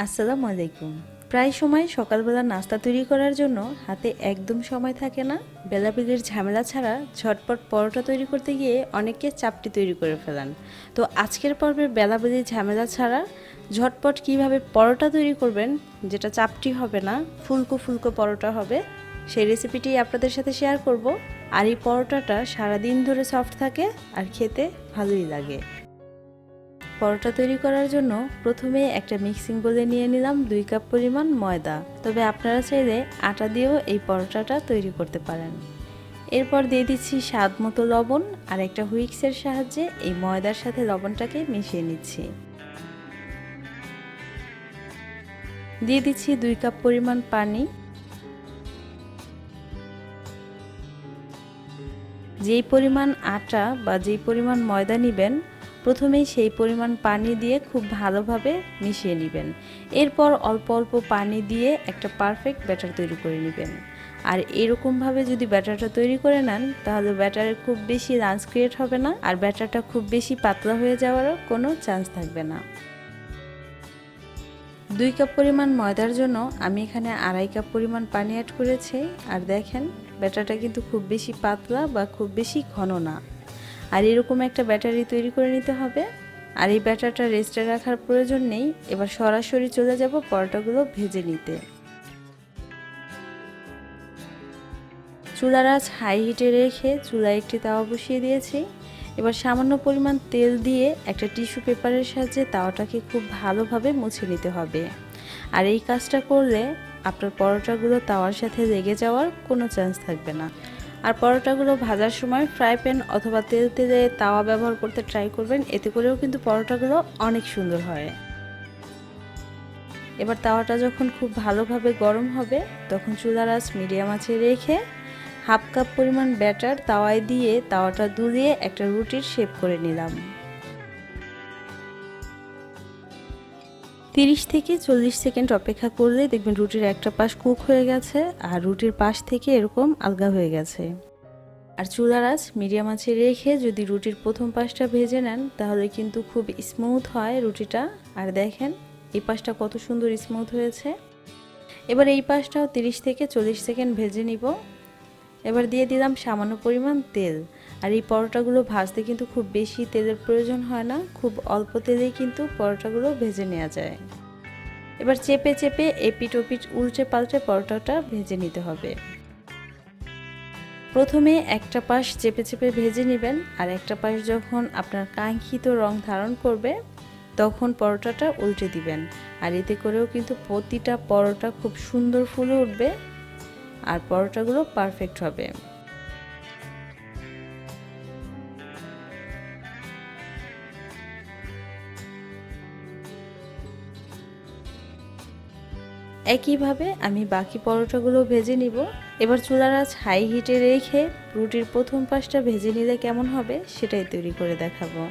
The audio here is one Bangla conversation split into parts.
আসসালামু আলাইকুম। প্রায় সময় সকালবেলা নাস্তা তৈরি করার জন্য হাতে একদম সময় থাকে না। বেলাবেলির ঝামেলা ছাড়া ঝটপট পরোটা তৈরি করতে গিয়ে অনেকে চাপটি তৈরি করে ফেলান। তো আজকের পর্বে বেলাবেলির ঝামেলা ছাড়া ঝটপট কীভাবে পরোটা তৈরি করবেন, যেটা চাপটি হবে না, ফুলকো ফুলকো পরোটা হবে, সেই রেসিপিটি আপনাদের সাথে শেয়ার করব। আর এই পরোটাটা সারাদিন ধরে সফট থাকে আর খেতে ভালোই লাগে। পরোটা তৈরি করার জন্য প্রথমে একটা মিক্সিং বলে নিয়ে নিলাম দুই কাপ পরিমাণ ময়দা। তবে আপনারা চাইলে আটা দিয়েও এই পরোটাটা তৈরি করতে পারেন। এরপর দিয়ে দিচ্ছি স্বাদ মতো লবণ আর একটা হুইক্সের সাহায্যে এই ময়দার সাথে লবণটাকে মিশিয়ে নিচ্ছি। দিয়ে দিচ্ছি দুই কাপ পরিমাণ পানি। যেই পরিমাণ আটা বা যেই পরিমাণ ময়দা নেবেন প্রথমেই সেই পরিমাণ পানি দিয়ে খুব ভালোভাবে মিশিয়ে নেবেন। এরপর অল্প অল্প পানি দিয়ে একটা পারফেক্ট ব্যাটার তৈরি করে নেবেন। আর এরকমভাবে যদি ব্যাটারটা তৈরি করে নেন, তাহলে ব্যাটারে খুব বেশি লাঞ্চ ক্রিয়েট হবে না আর ব্যাটারটা খুব বেশি পাতলা হয়ে যাওয়ারও কোনো চান্স থাকবে না। দুই কাপ পরিমাণ ময়দার জন্য আমি এখানে আড়াই কাপ পরিমাণ পানি অ্যাড করেছি। আর দেখেন, ব্যাটারটা কিন্তু খুব বেশি পাতলা বা খুব বেশি ঘন না। আর এরকম একটা ব্যাটারি তৈরি করে নিতে হবে। আর এই ব্যাটারটা রেস্টে রাখার প্রয়োজন নেই। এবার সরাসরি চলে যাব পরোটাগুলো ভেজে নিতে। চুলার আঁচ হাই হিটে রেখে চুলায় একটি তাওয়া বসিয়ে দিয়েছি। এবার সামান্য পরিমাণ তেল দিয়ে একটা টিস্যু পেপারের সাহায্যে তাওয়াটাকে খুব ভালোভাবে মুছে নিতে হবে। আর এই কাজটা করলে আপনার পরোটাগুলো তাওয়ার সাথে লেগে যাওয়ার কোনো চান্স থাকবে না। আর পরোটাগুলো ভাজার সময় ফ্রাই প্যান অথবা তেল তেলে তাওয়া ব্যবহার করতে ট্রাই করবেন। এতে করেও কিন্তু পরোটাগুলো অনেক সুন্দর হয়। এবার তাওয়াটা যখন খুব ভালোভাবে গরম হবে, তখন চুলার আঁচ মিডিয়াম আছে রেখে হাফ কাপ পরিমাণ ব্যাটার তাওয়ায় দিয়ে তাওয়াটা দুলিয়ে একটা রুটির শেপ করে নিলাম। তিরিশ থেকে চল্লিশ সেকেন্ড অপেক্ষা করলে দেখবেন রুটির একটা পাশ কুক হয়ে গেছে আর রুটির পাশ থেকে এরকম আলগা হয়ে গেছে। আর চুলার আঁচ মিডিয়াম আঁচে রেখে যদি রুটির প্রথম পাশটা ভেজে নেন, তাহলে কিন্তু খুব স্মুথ হয় রুটিটা। আর দেখেন, এই পাশটা কত সুন্দর স্মুথ হয়েছে। এবার এই পাশটাও তিরিশ থেকে চল্লিশ সেকেন্ড ভেজে নিব। এবার দিয়ে দিলাম সামান্য পরিমাণ তেল। আর এই পরোটাগুলো ভাজতে কিন্তু খুব বেশি তেলের প্রয়োজন হয় না, খুব অল্প তেলেই কিন্তু পরোটাগুলো ভেজে নেওয়া যায়। এবার চেপে চেপে এপিট ওপিট উল্টে পাল্টে পরোটাটা ভেজে নিতে হবে। প্রথমে একটা পাশ চেপে চেপে ভেজে নেবেন আর একটা পাশ যখন আপনার কাঙ্ক্ষিত রং ধারণ করবে, তখন পরোটাটা উল্টে দিবেন। আর এতে করেও কিন্তু প্রতিটা পরোটা খুব সুন্দর ফুলে উঠবে আর পরোটাগুলো পারফেক্ট হবে। একইভাবে আমি বাকি পরোটাগুলো ভেজে নিব। এবার চুলার আজ হাই হিটে রেখে রুটির প্রথম পাশটা ভেজে নিলে কেমন হবে সেটাই তৈরি করে দেখাবো।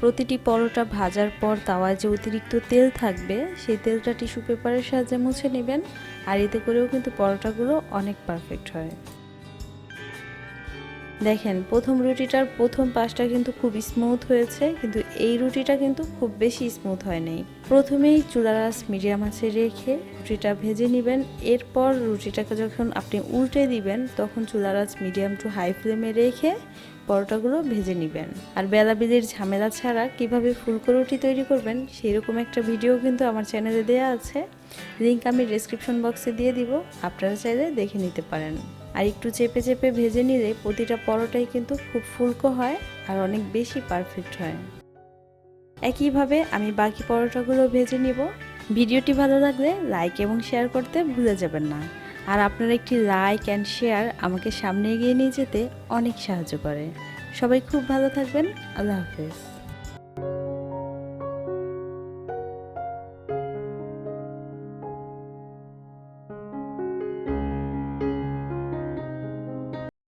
প্রতিটি পরোটা ভাজার পর তাওয়ায় যে অতিরিক্ত তেল থাকবে, সেই তেলটা টিস্যু পেপারের সাহায্যে মুছে নেবেন। আর এতে করেও কিন্তু পরোটাগুলো অনেক পারফেক্ট হয়। দেখেন, প্রথম রুটিটার প্রথম পাশটা কিন্তু খুব স্মুথ হয়েছে, কিন্তু এই রুটিটা কিন্তু খুব বেশি স্মুথ হয় নাই। প্রথমেই চুলার আঁচ মিডিয়াম আঁচে রেখে রুটিটা ভেজে নেবেন, এরপর রুটিটাকে যখন আপনি উল্টে দিবেন, তখন চুলার আঁচ মিডিয়াম টু হাই ফ্লেমে রেখে পরোটাগুলো ভেজে নেবেন। আর বেলাবিলির ঝামেলা ছাড়া কীভাবে ফুলকো রুটি তৈরি করবেন সেই রকম একটা ভিডিও কিন্তু আমার চ্যানেলে দেওয়া আছে। লিঙ্ক আমি ডিসক্রিপশন বক্সে দিয়ে দিব, আপনারা চাইলে দেখে নিতে পারেন। আর একটু চেপে চেপে ভেজে নিলে প্রতিটা পরোটাই কিন্তু খুব ফুলকো হয় আর অনেক বেশি পারফেক্ট হয়। একইভাবে আমি বাকি পরোটাগুলো ভেজে নিব। ভিডিওটি ভালো লাগলে লাইক এবং শেয়ার করতে ভুলে যাবেন না। আর আপনার একটি লাইক অ্যান্ড শেয়ার আমাকে সামনে এগিয়ে নিয়ে যেতে অনেক সাহায্য করে। সবাই খুব ভালো থাকবেন। আল্লাহ হাফেজ।